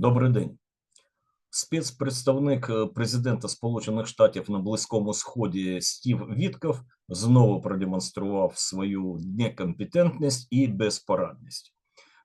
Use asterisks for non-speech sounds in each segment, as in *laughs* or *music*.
Добрий день. Спецпредставник е, президента Сполучених Штатів на Близькому Сході Стів Вітков знову продемонстрував свою некомпетентність і безпорадність.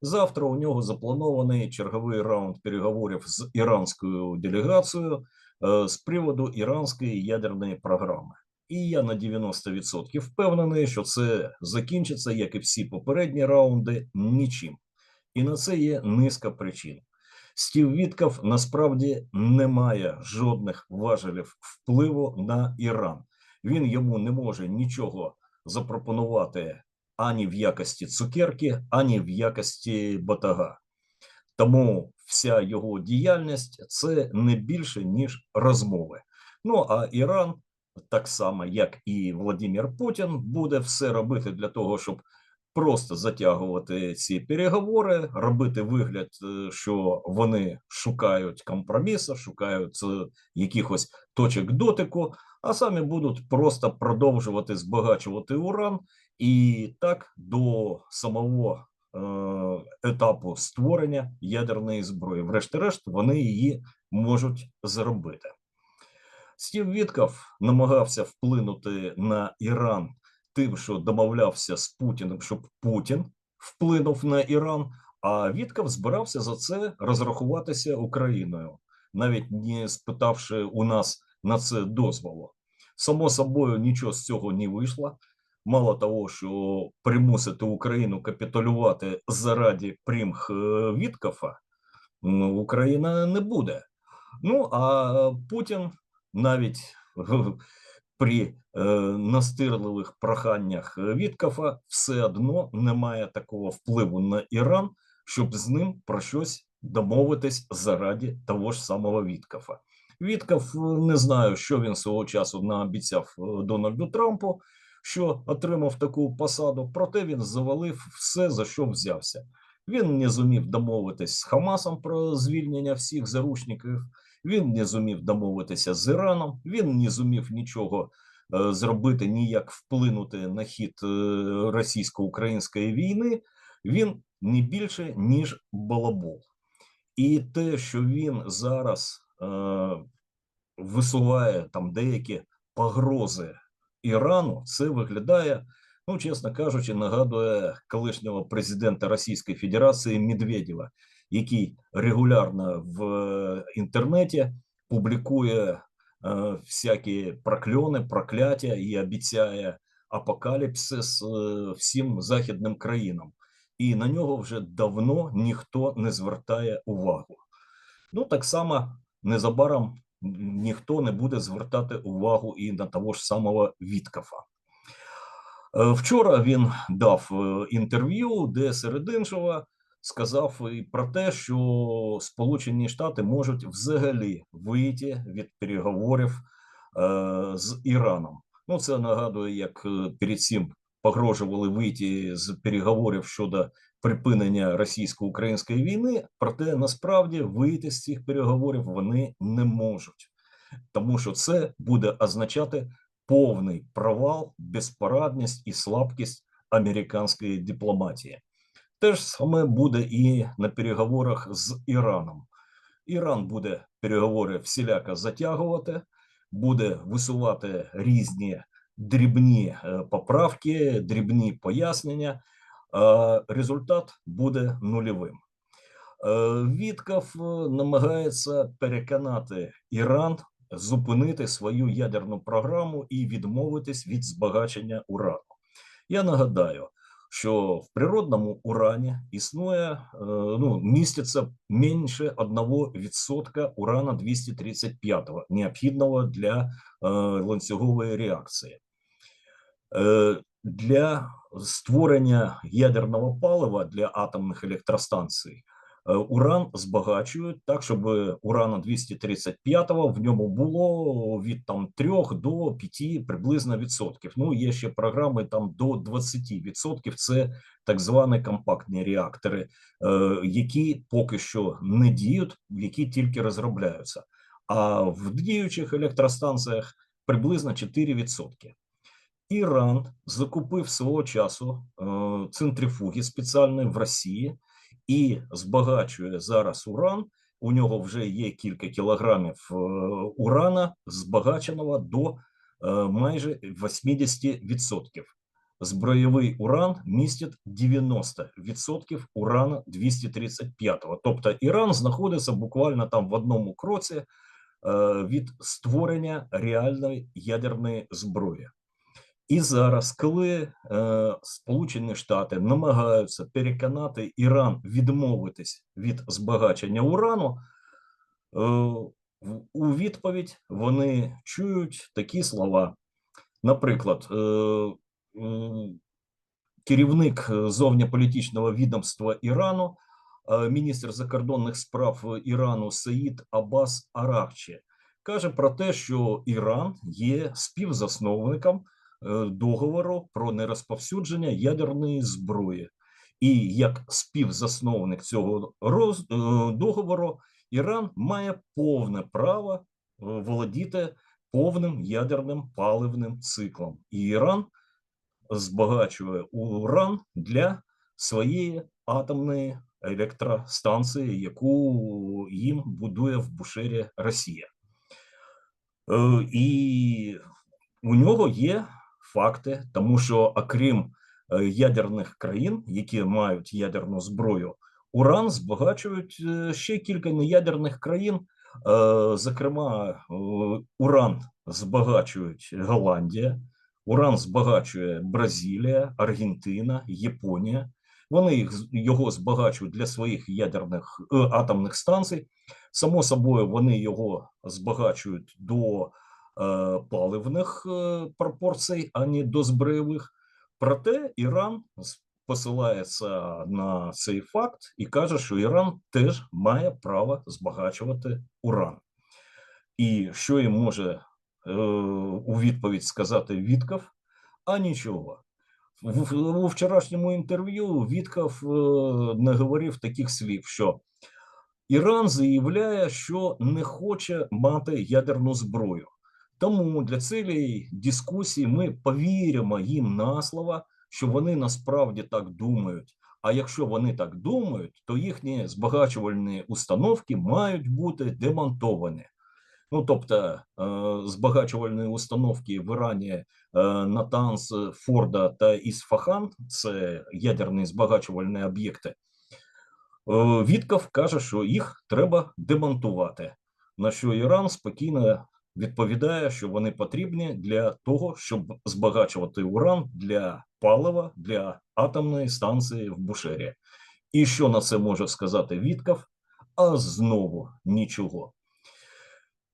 Завтра у нього запланований черговий раунд переговорів з іранською делегацією е, з приводу іранської ядерної програми. І я на 90% впевнений, що це закінчиться, як і всі попередні раунди, нічим. І на це є низка причин. Стів Вітков насправді не має жодних важелів впливу на Іран. Він йому не може нічого запропонувати ані в якості цукерки, ані в якості батага. Тому вся його діяльність це не більше ніж розмови. Ну а Іран, так само як і Владимир Путін, буде все робити для того, щоб просто затягувати ці переговори, робити вигляд, е, що вони шукають компромісу, шукають е, якихось точок дотику, а самі будуть просто продовжувати збагачувати уран і так до самого е, етапу створення ядерної зброї. Врешті-решт, вони її можуть зробити. Стів Вітков намагався вплинути на Іран тим, що домовлявся з Путіним, щоб Путін вплинув на Іран. А Вітков збирався за це розрахуватися Україною, навіть не спитавши у нас на це дозволу. Само собою нічого з цього не вийшло. Мало того, що примусити Україну капітулювати заради примх е, Віткофа, ну, Україна не буде. Ну а Путін навіть *laughs* при е, настирливих проханнях Віткафа все одно немає такого впливу на Іран, щоб з ним про щось домовитись заради того ж самого Віткафа. Віткаф не знаю, що він свого часу наобіцяв Дональду Трампу, що отримав таку посаду, проте він завалив все за що взявся. Він не зумів домовитись з Хамасом про звільнення всіх заручників. Він не зумів домовитися з Іраном. Він не зумів нічого е, зробити, ніяк вплинути на хід е, російсько-української війни. Він не більше ніж балабол, і те, що він зараз е, висуває там деякі погрози Ірану, це виглядає. Ну, чесно кажучи, нагадує колишнього президента Російської Федерації Медведєва, який регулярно в е, інтернеті публікує е, всякі прокльони, прокляття і обіцяє апокаліпсис е, всім західним країнам, і на нього вже давно ніхто не звертає увагу. Ну так само незабаром ніхто не буде звертати увагу і на того ж самого Віткафа. Вчора він дав інтерв'ю, де серед іншого сказав і про те, що Сполучені Штати можуть взагалі вийти від переговорів е, з Іраном. Ну це нагадує, як е, перед цим погрожували вийти з переговорів щодо припинення російсько-української війни. Проте насправді вийти з цих переговорів вони не можуть, тому що це буде означати повний провал, безпорадність і слабкість американської дипломатії. Те ж саме буде і на переговорах з Іраном. Іран буде переговори всіляко затягувати, буде висувати різні дрібні е, поправки, дрібні пояснення. Результат буде нульовим. Е, Вітков е, намагається переконати Іран зупинити свою ядерну програму і відмовитись від збагачення урану. Я нагадаю, що в природному урані існує, е, ну, міститься менше 1% урана 235 необхідного для е, ланцюгової реакції. Е, для створення ядерного палива для атомних електростанцій уран збагачують так, щоб урана 235 в ньому було від там 3 до 5 приблизно відсотків. Ну є ще програми там до 20 відсотків. Це так звані компактні реактори, е, які поки що не діють, які тільки розробляються. А в діючих електростанціях приблизно 4%. Іран закупив свого часу е, центрифуги спеціальні в Росії і збагачує зараз уран у нього вже є кілька кілограмів е, урана, збагаченого до е, майже 80%. Збройовий уран містить 90% урана 235. Тобто Іран знаходиться буквально там в одному кроці е, від створення реальної ядерної зброї. І зараз, коли е, Сполучені Штати намагаються переконати Іран відмовитись від збагачення урану, е, у відповідь вони чують такі слова. Наприклад, е, е, керівник зовньополітичного відомства Ірану, е, міністр закордонних справ Ірану Саїд Аббас Аракчі, каже про те, що Іран є співзасновником договору про нерозповсюдження ядерної зброї, і як співзасновник цього роз, е, договору, Іран має повне право е, володіти повним ядерним паливним циклом. І Іран збагачує уран для своєї атомної електростанції, яку їм будує в Бушері Росія. Е, І у нього є факти, тому що окрім е, ядерних країн, які мають ядерну зброю, уран збагачують е, ще кілька неядерних країн. Е, Зокрема, уран збагачують Голландія, уран збагачує Бразилія, Аргентина, Японія. Вони їх його збагачують для своїх ядерних атомних станцій. Само собою, вони його збагачують до паливних е, пропорцій, а не до збройових. Проте Іран посилається на цей факт і каже, що Іран теж має право збагачувати уран. І що їм може е, у відповідь сказати Вітков? А нічого. У вчорашньому інтерв'ю Вітков е, не говорив таких слів, що Іран заявляє, що не хоче мати ядерну зброю. Тому для цієї дискусії ми повіримо їм на слово, що вони насправді так думають. А якщо вони так думають, то їхні збагачувальні установки мають бути демонтовані. Ну, тобто, е, збагачувальні установки в Ірані е, Натанс, Форда та Ісфахан це ядерні збагачувальні об'єкти. Е, Вітков каже, що їх треба демонтувати. На що Іран спокійно відповідає, що вони потрібні для того, щоб збагачувати уран для палива для атомної станції в Бушері. І що на це може сказати Вітков? А знову нічого.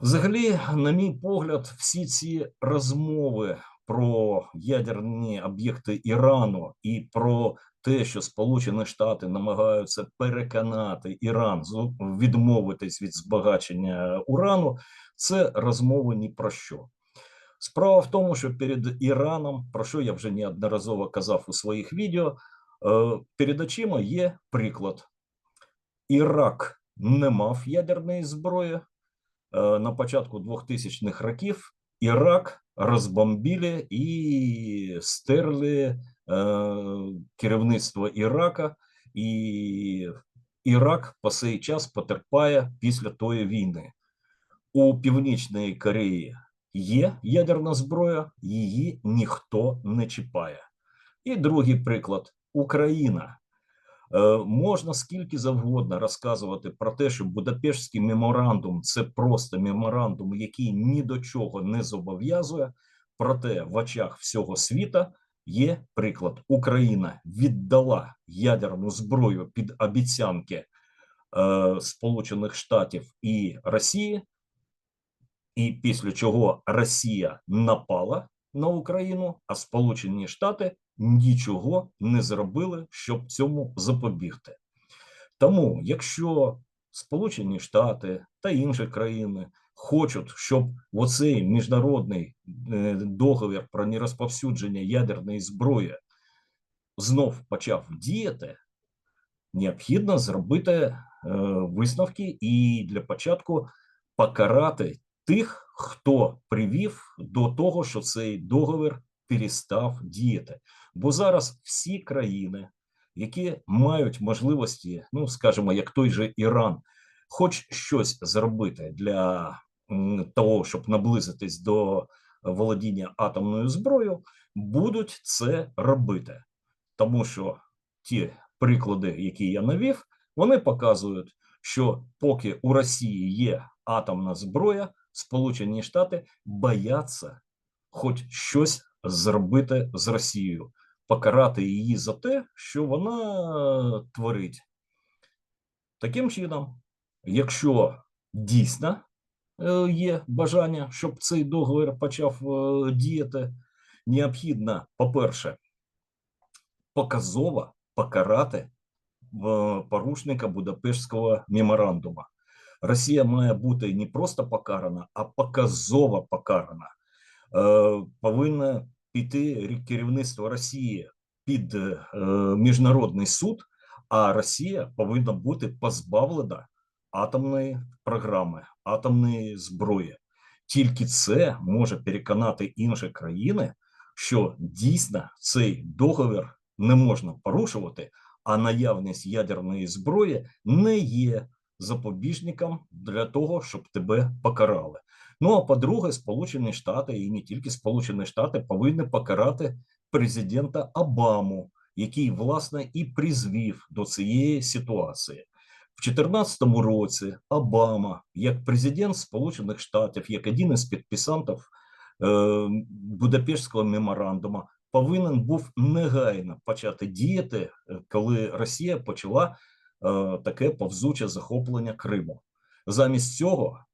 Взагалі, на мій погляд, всі ці розмови про ядерні об'єкти Ірану і про те, що Сполучені Штати намагаються переконати Іран відмовитись від збагачення урану, це розмови ні про що. Справа в тому, що перед Іраном, про що я вже неодноразово казав у своїх відео, е, перед очима є приклад. Ірак не мав ядерної зброї. Е, На початку 2000-х років Ірак розбомбили і стерли е, керівництво Ірака, і Ірак по цей час потерпає після тої війни. У Північної Кореї є ядерна зброя, її ніхто не чіпає. І другий приклад: Україна. Е, Можна скільки завгодно розказувати про те, що Будапештський меморандум це просто меморандум, який ні до чого не зобов'язує. Проте в очах всього світа є приклад: Україна віддала ядерну зброю під обіцянки е, Сполучених Штатів і Росії, і після чого Росія напала на Україну, а Сполучені Штати нічого не зробили, щоб цьому запобігти. Тому, якщо Сполучені Штати та інші країни хочуть, щоб оцей міжнародний е, договір про нерозповсюдження ядерної зброї знов почав діяти, необхідно зробити е, висновки і для початку покарати тих, хто привів до того, що цей договір перестав діяти. Бо зараз всі країни, які мають можливості, ну скажімо, як той же Іран, хоч щось зробити для того, щоб наблизитись до володіння атомною зброєю, будуть це робити, тому що ті приклади, які я навів, вони показують, що поки у Росії є атомна зброя, Сполучені Штати бояться хоч щось зробити з Росією, покарати її за те, що вона творить. Таким чином, якщо дійсно е, є бажання, щоб цей договір почав е, діяти, необхідно, по-перше, показово покарати е, порушника Будапештського меморандуму. Росія має бути не просто покарана, а показово покарана. Е, Повинна піти керівництво Росії під е, міжнародний суд, а Росія повинна бути позбавлена атомної програми, атомної зброї. Тільки це може переконати інші країни, що дійсно цей договір не можна порушувати, а наявність ядерної зброї не є запобіжником для того, щоб тебе покарали. Ну а по-друге, Сполучені Штати і не тільки Сполучені Штати повинні покарати президента Обаму, який власне і призвів до цієї ситуації. В 2014 році Обама, як президент Сполучених Штатів, як один із підписантів е, Будапештського меморандуму, повинен був негайно почати діяти, коли Росія почала е, таке повзуче захоплення Криму. Замість цього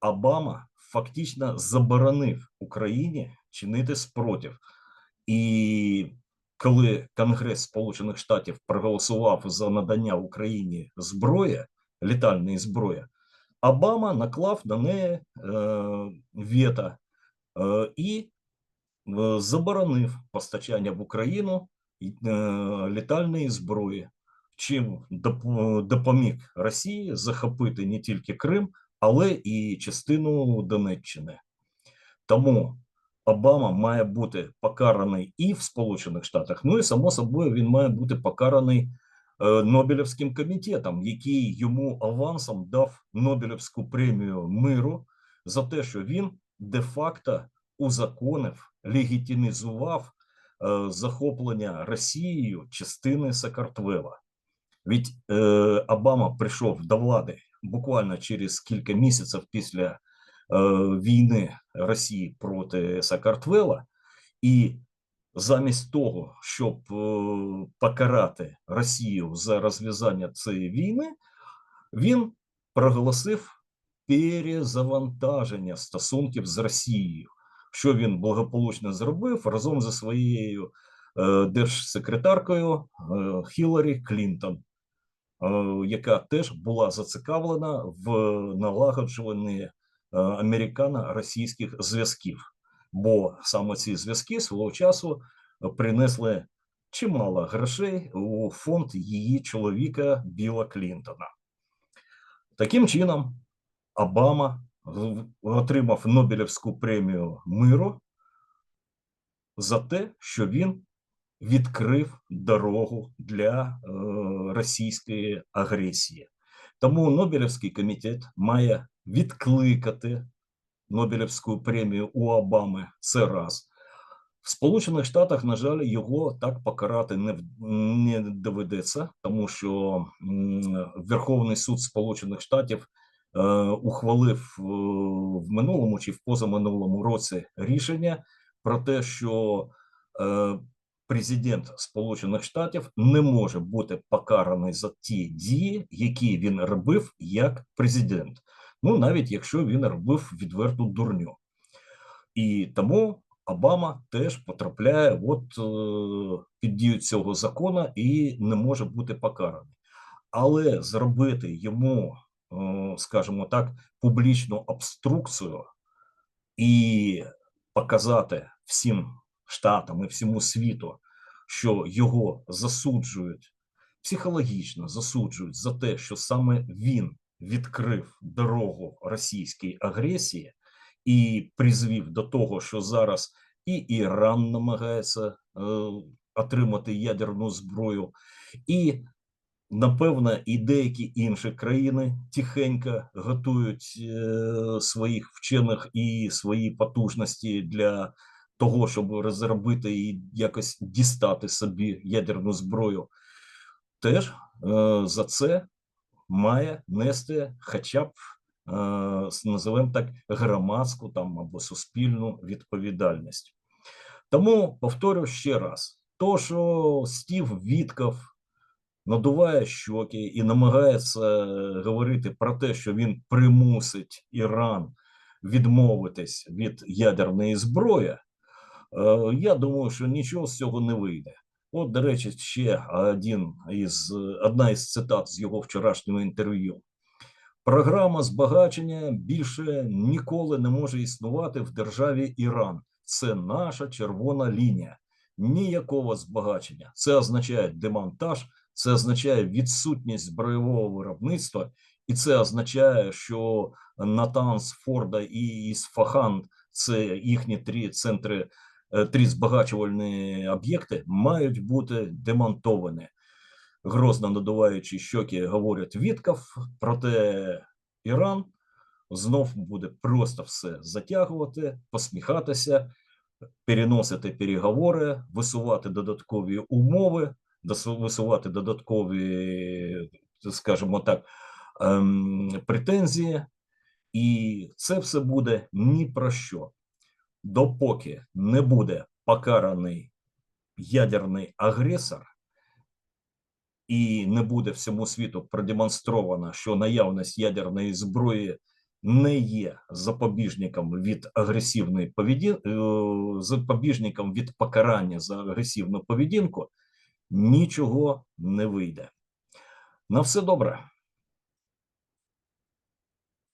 Обама фактично заборонив Україні чинити спротив. І коли Конгрес Сполучених Штатів проголосував за надання Україні зброї, літальної зброї, Обама наклав на неї е, вето е, і е, заборонив постачання в Україну літальної зброї, чим допоміг Росії захопити не тільки Крим, але і частину Донеччини. Тому Обама має бути покараний і в Сполучених Штатах. Ну і само собою він має бути покараний е, Нобелівським комітетом, який йому авансом дав Нобелівську премію миру за те, що він де-факто узаконив, легітимізував е, захоплення Росією частини Сакартвела. Від е, Обама прийшов до влади буквально через кілька місяців після війни Росії проти Сакартвела, і замість того, щоб е, покарати Росію за розв'язання цієї війни, він проголосив перезавантаження стосунків з Росією, що він благополучно зробив разом зі своєю е, держсекретаркою е, Хіларі Клінтон. Яка теж була зацікавлена в налагоджуванні американо-російських зв'язків, бо саме ці зв'язки свого часу принесли чимало грошей у фонд її чоловіка Біла Клінтона. Таким чином, Обама отримав Нобелівську премію миру за те, що він відкрив дорогу для е, російської агресії. Тому Нобелівський комітет має відкликати Нобелівську премію у Обами. Це раз. В Сполучених Штатах, на жаль, його так покарати не не доведеться, тому що Верховний суд Сполучених Штатів е, ухвалив е, в минулому чи в позаминулому році рішення про те, що е, президент Сполучених Штатів не може бути покараний за ті дії, які він робив як президент. Ну навіть якщо він робив відверту дурню, і тому Обама теж потрапляє от е, під дію цього закону і не може бути покараний. Але зробити йому, е, скажімо так, публічну обструкцію і показати всім штатам і всьому світу, що його засуджують психологічно засуджують за те, що саме він відкрив дорогу російській агресії і призвів до того, що зараз і Іран намагається е, отримати ядерну зброю, і Напевно, і деякі інші країни тихенько готують е, своїх вчених і свої потужності для того, щоб розробити і якось дістати собі ядерну зброю. Теж е, за це має нести хоча б е, називаємо так громадську там або суспільну відповідальність. Тому повторю ще раз: то, що Стів Вітков надуває щоки і намагається говорити про те, що він примусить Іран відмовитись від ядерної зброї, е, я думаю, що нічого з цього не вийде. От, до речі, ще один із одна із цитат з його вчорашнього інтерв'ю. Програма збагачення більше ніколи не може існувати в державі Іран. Це наша червона лінія. Ніякого збагачення. Це означає демонтаж, це означає відсутність збройового виробництва, і це означає, що Натанс, Форда і Ісфахан – це їхні три центри, три збагачувальні об'єкти, мають бути демонтовані. Грозно надуваючи щоки, говорять Вітков, проте Іран знов буде просто все затягувати, посміхатися, переносити переговори, висувати додаткові умови, висувати додаткові, скажімо так, ем, претензії, і це все буде ні про що. Допоки не буде покараний ядерний агресор, і не буде всьому світу продемонстровано, що наявність ядерної зброї не є запобіжником від агресивної поведінки, запобіжником від покарання за агресивну поведінку, нічого не вийде. На все добре.